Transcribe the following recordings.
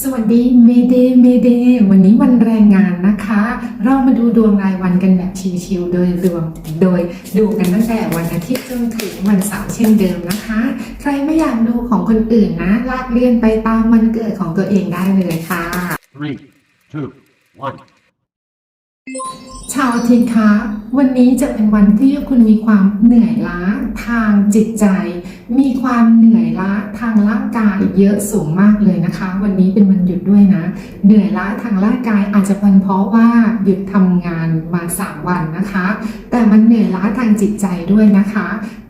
สวัสดีเมเดเมเดวันนี้วันแรงงานนะคะ เรามาดูดวงรายวันกันแบบชิวๆโดยรวมโดยดูกันตั้งแต่วันอาทิตย์จนถึงวันเสาร์เช่นเดิมนะคะ ใครไม่อยากดูของคนอื่นนะ ลากเลื่อนไปตามวันเกิดของตัวเองได้เลยค่ะ Three, two, one. ชาวอาทิตย์คะวันนี้จะเป็นวันที่คุณมีความเหนื่อยล้าทางจิตใจมีความเหนื่อยล้าทางร่างกายเยอะสูงมากเลยนะคะ วันนี้เป็นวันหยุดด้วยนะ เหนื่อยล้าทางร่างกายอาจจะเป็นเพราะว่าหยุดทำงานมาสามวันนะคะ แต่มันเหนื่อยล้าทางจิตใจด้วยนะคะ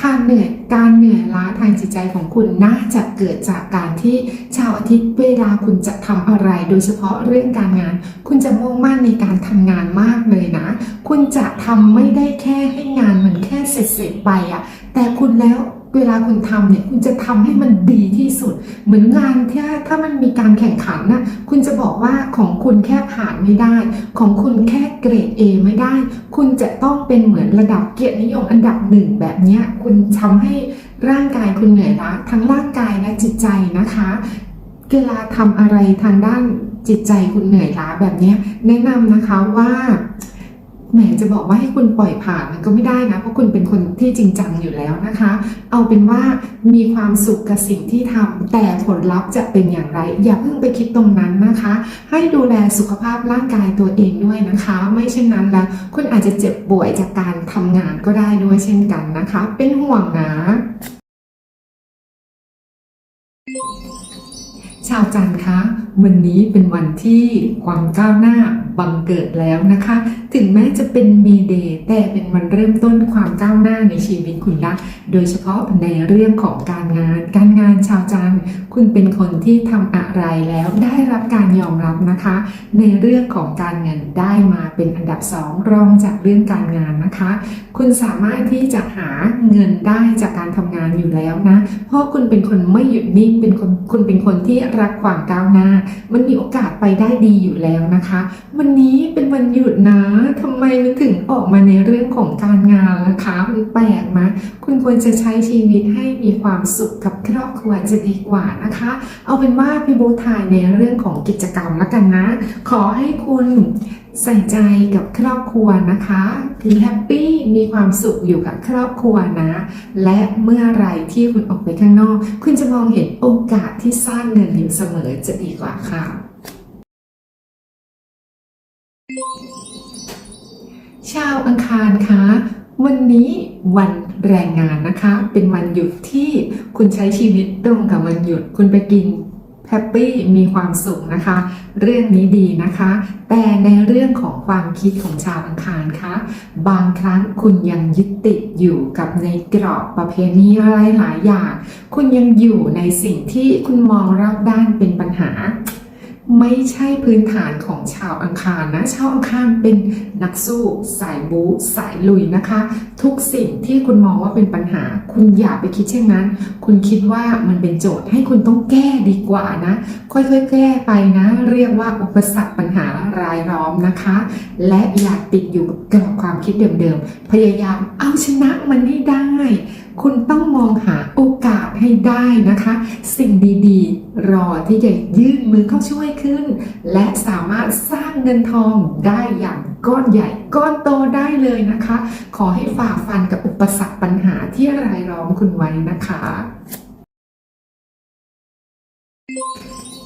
การเหนื่อยการเหนื่อยล้าทางจิตใจของคุณน่าจะเกิดจากการที่ชาวอาทิตย์เวลาคุณจะทำอะไร โดยเฉพาะเรื่องการงาน คุณจะมุ่งมั่นในการทำงานมากเลยนะ คุณจะทำไม่ได้แค่ให้งานมันแค่เสร็จๆไปอะแต่คุณแล้ว เวลาคุณทำเนี่ยคุณจะทำให้มันดีที่สุด เหมือนงานที่ถ้ามันมีการแข่งขันนะคุณจะบอกว่าของคุณแค่ผ่านไม่ได้ ของคุณแค่เกรด A ไม่ได้ คุณจะต้องเป็นเหมือนระดับเกียรตินิยมอันดับหนึ่งแบบเนี้ยคุณทำให้ร่างกายคุณเหนื่อยล้าทั้งร่างกายและจิตใจนะคะเวลาทำอะไรทางด้านจิตใจคุณเหนื่อยล้าแบบเนี้ยแนะนำนะคะว่า แหมจะบอกว่าให้คุณปล่อยผ่านมันก็ไม่ได้นะ เพราะคุณเป็นคนที่จริงจังอยู่แล้วนะคะ เอาเป็นว่ามีความสุขกับสิ่งที่ทำแต่ผลลัพธ์จะเป็นอย่างไร อย่าเพิ่งไปคิดตรงนั้นนะคะ ให้ดูแลสุขภาพร่างกายตัวเองด้วยนะคะ ไม่เช่นนั้นแล้วคุณอาจจะเจ็บป่วยจากการทำงานก็ได้ด้วยเช่นกันนะคะ เป็นห่วงนะชาวจันทร์คะ วันนี้เป็นวันที่ความก้าวหน้า บังเกิดแล้วนะคะ ถึงแม้จะเป็นมีเดย์แต่เป็นวันเริ่มต้นความก้าวหน้าในชีวิตคุณละ โดยเฉพาะในเรื่องของการงาน การงานชาวจันทร์คุณเป็นคนที่ทำอะไรแล้วได้รับการยอมรับนะคะ ในเรื่องของการเงินได้มาเป็นอันดับสองรองจากเรื่องการงานนะคะ คุณสามารถที่จะหาเงินได้จากการทำงานอยู่แล้วนะ เพราะคุณเป็นคนไม่หยุดนิ่งเป็นคนคุณเป็นคนที่รักความก้าวหน้า มันมีโอกาสไปได้ดีอยู่แล้วนะคะ มันวันนี้เป็นวันหยุดนะทำไมมันถึงออกมาในเรื่องของการงานล่ะคะมันแปลกไหมคุณควรจะใช้ชีวิตให้มีความสุขกับครอบครัวจะดีกว่านะคะ เอาเป็นว่าพี่โบถ่ายในเรื่องของกิจกรรมแล้วกันนะ ขอให้คุณใส่ใจกับครอบครัวนะคะแฮปปี้มีความสุขอยู่กับครอบครัวนะ และเมื่อไรที่คุณออกไปข้างนอก คุณจะมองเห็นโอกาสที่สร้างเงินอยู่เสมอจะดีกว่าค่ะาวอังคารคะวันนี้วันแรงงานนะคะ เป็นวันหยุดที่คุณใช้ชีวิตตรงกับวันหยุด คุณไปกินแฮปปี้มีความสุขนะคะ เรื่องนี้ดีนะคะ แต่ในเรื่องของความคิดของชาวอังคารคะบางครั้งคุณยังยึดติดอยู่กับในกรอบประเพณีอะไรหลายอย่าง คุณยังอยู่ในสิ่งที่คุณมองรอบด้านเป็นปัญหา ไม่ใช่พื้นฐานของชาวอังคารนะ ชาวอังคารเป็นนักสู้ สายบู๊สายลุยนะคะ ทุกสิ่งที่คุณมองว่าเป็นปัญหา คุณอย่าไปคิดเช่นนั้น คุณคิดว่ามันเป็นโจทย์ให้คุณต้องแก้ดีกว่านะ ค่อยๆ แก้ไปนะ เรียกว่าอุปสรรคปัญหารายล้อมนะคะ และอย่าติดอยู่กับกรอบความคิดเดิมๆ พยายามเอาชนะมันให้ได้ คุณต้องมองหาโอกาสให้ได้นะคะ สิ่งดีๆ รอที่จะยื่นมือเข้าช่วยขึ้น และสามารถสร้างเงินทองได้อย่างก้อนใหญ่ก้อนโตได้เลยนะคะ ขอให้ฝ่าฟันกับอุปสรรคปัญหาที่รายล้อมคุณไว้นะคะ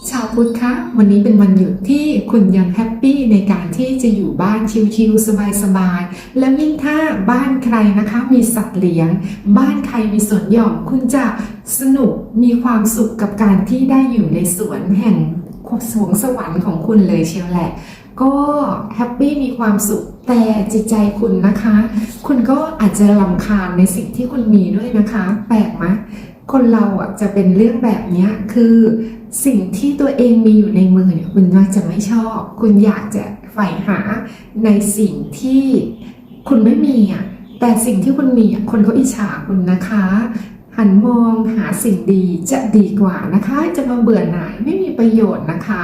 ชาวพุทธคะ วันนี้เป็นวันหยุดที่คุณยังแฮปปี้ในการที่จะอยู่บ้านชิลๆสบายๆ แล้วยิ่งถ้าบ้านใครนะคะมีสัตว์เลี้ยง บ้านใครมีสวนหย่อมคุณจะสนุกมีความสุขกับการที่ได้อยู่ในสวนแห่งสวงสวรรค์ของคุณเลยเชียวแหละ ก็แฮปปี้มีความสุขแต่จิตใจคุณนะคะ คุณก็อาจจะลำคาญในสิ่งที่คุณมีด้วยนะคะ แปลกไหมคนเราอะจะเป็นเรื่องแบบนี้คือ สิ่งที่ตัวเองมีอยู่ในมือเนี่ยคุณน่าจะไม่ชอบ คุณอยากจะใฝ่หาในสิ่งที่คุณไม่มีอะแต่สิ่งที่คุณมีอะคนเขาอิจฉาคุณนะคะ หันมองหาสิ่งดีจะดีกว่านะคะ จะมาเบื่อหน่ายไม่มีประโยชน์นะคะ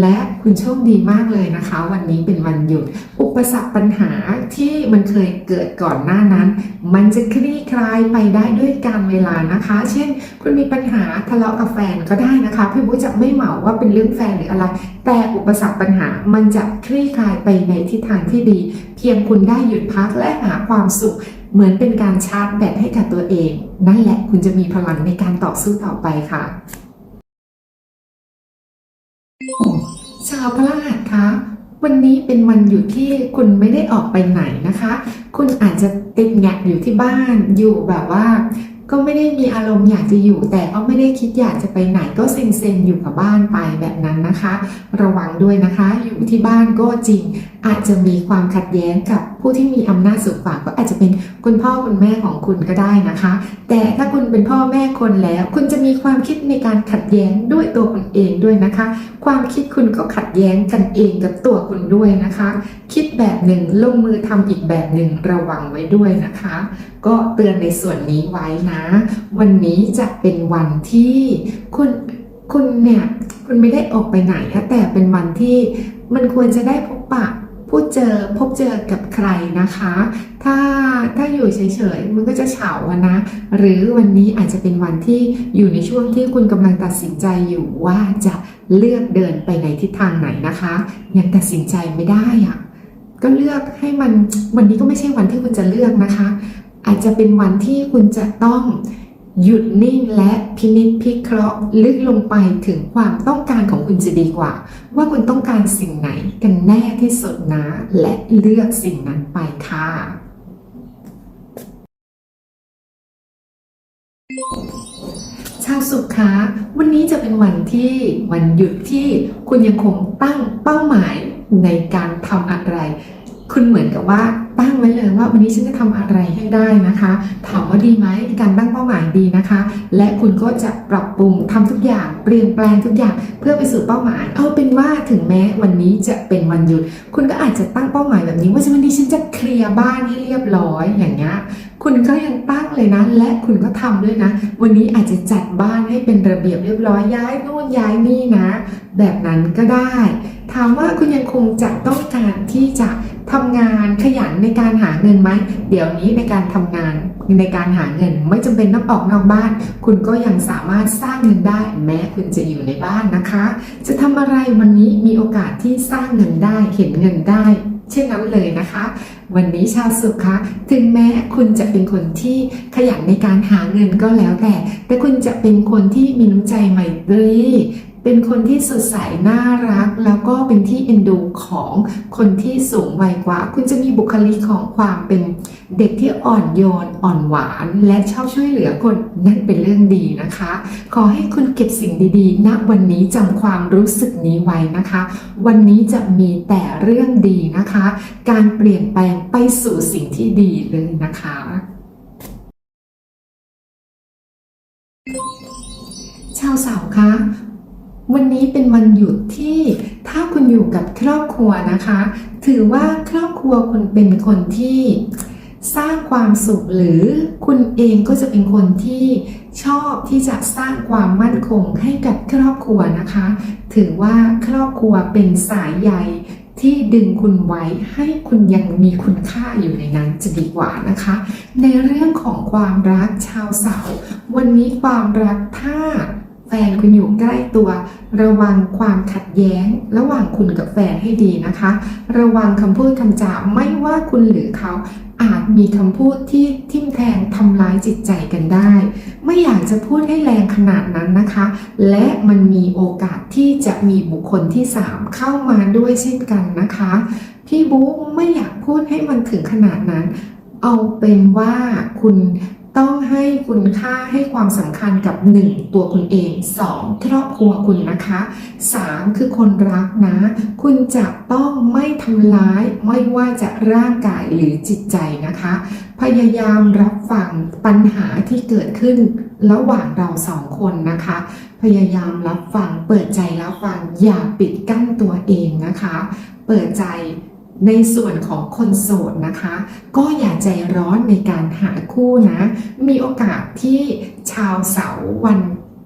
และคุณโชคดีมากเลยนะคะ วันนี้เป็นวันหยุด อุปสรรคปัญหาที่มันเคยเกิดก่อนหน้านั้น มันจะคลี่คลายไปได้ด้วยการเวลานะคะ เช่น คุณมีปัญหาทะเลาะกับแฟนก็ได้นะคะพี่บุ๊จะไม่เหมาว่าเป็นเรื่องแฟนหรืออะไร แต่อุปสรรคปัญหามันจะคลี่คลายไปในทิศทางที่ดี เพียงคุณได้หยุดพักและหาความสุข เหมือนเป็นการชาร์จแบตให้กับตัวเอง นั่นแหละคุณจะมีพลังในการต่อสู้ต่อไปค่ะ ชาวพระหัสคะวันนี้เป็นวันหยุดที่คุณไม่ได้ออกไปไหนนะคะ คุณอาจจะติดแงกอยู่ที่บ้านอยู่แบบว่า ก็ไม่ได้มีอารมณ์อยากจะอยู่ แต่ก็ไม่ได้คิดอยากจะไปไหนก็เซ็งๆอยู่กับบ้านไปแบบนั้นนะคะ ระวังด้วยนะคะ อยู่ที่บ้านก็จริง อาจจะมีความขัดแย้งกับผู้ที่มีอำนาจสูงกว่าก็อาจจะเป็นคุณพ่อคุณแม่ของคุณก็ได้นะคะ แต่ถ้าคุณเป็นพ่อแม่คนแล้ว คุณจะมีความคิดในการขัดแย้งด้วยตัวคุณเองด้วยนะคะความคิดคุณก็ขัดแย้งกันเองกับตัวคุณด้วยนะคะ คิดแบบหนึ่งลงมือทำอีกแบบหนึ่งระวังไว้ด้วยนะคะ ก็เตือนในส่วนนี้ไว้นะ วันนี้จะเป็นวันที่คุณคุณเนี่ยคุณไม่ได้ออกไปไหนนะแต่เป็นวันที่มันควรจะได้พบปะ พูดเจอพบเจอกับใครนะคะ ถ้าถ้าอยู่เฉยๆมันก็จะเฉาอะนะ หรือวันนี้อาจจะเป็นวันที่อยู่ในช่วงที่คุณกำลังตัดสินใจอยู่ว่าจะเลือกเดินไปในทิศทางไหนนะคะ ยังตัดสินใจไม่ได้อะก็เลือกให้มันวันนี้ก็ไม่ใช่วันที่คุณจะเลือกนะคะ อาจจะเป็นวันที่คุณจะต้อง หยุดนิ่งและพินิจพิเคราะห์ลึกลงไปถึงความต้องการของคุณจะดีกว่า ว่าคุณต้องการสิ่งไหนกันแน่ที่สุดนะ และเลือกสิ่งนั้นไปค่ะชาวสุขคะวันนี้จะเป็นวันที่วันหยุดที่คุณยังคงตั้งเป้าหมายในการทำอะไร คุณเหมือนกับว่า ตั้งไว้เลยว่าวันนี้ฉันจะทำอะไรให้ได้นะคะ ถามว่าดีไหมการตั้งเป้าหมายดีนะคะ และคุณก็จะปรับปรุงทำทุกอย่างเปลี่ยนแปลงทุกอย่างเพื่อไปสู่เป้าหมาย เอาเป็นว่าถึงแม้วันนี้จะเป็นวันหยุด คุณก็อาจจะตั้งเป้าหมายแบบนี้ว่าวันนี้ฉันจะเคลียร์บ้านให้เรียบร้อยอย่างเงี้ยคุณก็ยังตั้งเลยนะ และคุณก็ทำด้วยนะ วันนี้อาจจะจัดบ้านให้เป็นระเบียบเรียบร้อยย้ายนู่นย้ายนี่นะ แบบนั้นก็ได้ ถามว่าคุณยังคงจะต้องการที่จะทำงานขยันในการหาเงินไหมเดี๋ยวนี้ในการทำงานในการหาเงินไม่จำเป็นต้องออกนอกบ้าน คุณก็ยังสามารถสร้างเงินได้แม้คุณจะอยู่ในบ้านนะคะ จะทำอะไรวันนี้มีโอกาสที่สร้างเงินได้เห็นเงินได้ เช่นนั้นเลยนะคะ วันนี้ชาวสุขคะถึงแม้คุณจะเป็นคนที่ขยันในการหาเงินก็แล้วแต่ แต่คุณจะเป็นคนที่มีน้ำใจไมตรี เป็นคนที่สดใสน่ารัก แล้วก็เป็นที่เอ็นดูของคนที่สูงวัยกว่า คุณจะมีบุคลิกของความเป็นเด็กที่อ่อนโยน อ่อนหวาน และชอบช่วยเหลือคนนั่นเป็นเรื่องดีนะคะ ขอให้คุณเก็บสิ่งดีๆณวันนี้จำความรู้สึกนี้ไว้นะคะ วันนี้จะมีแต่เรื่องดีนะคะ การเปลี่ยนแปลงไปสู่สิ่งที่ดีเลยนะคะชาวเสาร์คะ วันนี้เป็นวันหยุดที่ถ้าคุณอยู่กับครอบครัวนะคะ ถือว่าครอบครัวคุณเป็นคนที่สร้างความสุขหรือคุณเองก็จะเป็นคนที่ชอบที่จะสร้างความมั่นคงให้กับครอบครัวนะคะ ถือว่าครอบครัวเป็นสายใยที่ดึงคุณไว้ให้คุณยังมีคุณค่าอยู่ในนั้นจะดีกว่านะคะ ในเรื่องของความรักชาวเสาวันนี้ความรักถ้า แฟนคุณอยู่ใกล้ตัว ระวังความขัดแย้ง ระหว่างคุณกับแฟนให้ดีนะคะ ระวังคำพูดคำจาไม่ว่าคุณหรือเขาอาจมีคำพูดที่ทิ่มแทงทำร้ายจิตใจกันได้ ไม่อยากจะพูดให้แรงขนาดนั้นนะคะ และมันมีโอกาสที่จะมีบุคคลที่ 3 เข้ามาด้วยเช่นกันนะคะ พี่บุ๊กไม่อยากพูดให้มันถึงขนาดนั้น เอาเป็นว่าคุณ ต้องให้คุณค่าให้ความสำคัญกับ 1 ตัวคุณเอง 2 ครอบครัวคุณนะคะ 3 คือคนรักนะ คุณจะต้องไม่ทำร้าย ไม่ว่าจะร่างกายหรือจิตใจนะคะ พยายามรับฟังปัญหาที่เกิดขึ้นระหว่างเราสองคนนะคะ พยายามรับฟัง เปิดใจรับฟัง อย่าปิดกั้นตัวเองนะคะ เปิดใจ ในส่วนของคนโสดนะคะ ก็อย่าใจร้อนในการหาคู่นะ มีโอกาสที่ชาวเสาร์วัน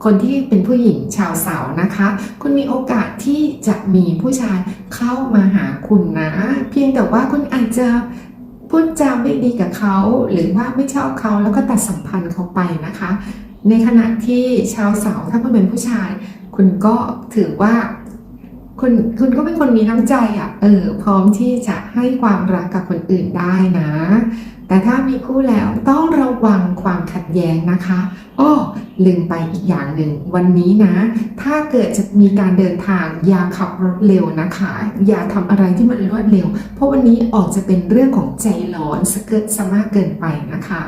คนที่เป็นผู้หญิงชาวเสาร์นะคะ คุณมีโอกาสที่จะมีผู้ชายเข้ามาหาคุณนะ เพียงแต่ว่าคุณอาจจะพูดจาไม่ดีกับเขา หรือว่าไม่ชอบเขาแล้วก็ตัดสัมพันธ์เขาไปนะคะ ในขณะที่ชาวเสาร์ถ้าคุณเป็นผู้ชาย คุณก็ถือว่า คุณคุณก็เป็นคนมีน้ำใจอะเออพร้อมที่จะให้ความรักกับคนอื่นได้นะ แต่ถ้ามีคู่แล้วต้องระวังความขัดแย้งนะคะอ้อลืมไปอีกอย่างหนึ่งวันนี้นะ ถ้าเกิดจะมีการเดินทางอย่าขับรถเร็วนะคะ อย่าทำอะไรที่มันรวดเร็ว เพราะวันนี้ออกจะเป็นเรื่องของใจร้อนสะเกิดสมากเกินไปนะคะ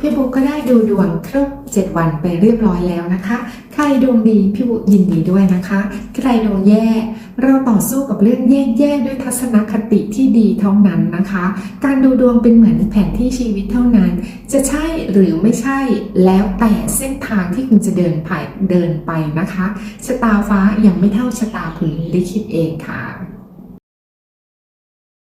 พี่บุ๊กก็ได้ดูดวงครบ 7 วันไปเรียบร้อยแล้วนะคะ ใครดวงดีพี่บุ๊กยินดีด้วยนะคะ ใครดวงแย่ เราต่อสู้กับเรื่องแย่ๆด้วยทัศนคติที่ดีเท่านั้นนะคะ การดูดวงเป็นเหมือนแผนที่ชีวิตเท่านั้น จะใช่หรือไม่ใช่แล้วแต่เส้นทางที่คุณจะเดินไปเดินไปนะคะชะตาฟ้ายังไม่เท่าชะตาคุณลิขิตเองค่ะ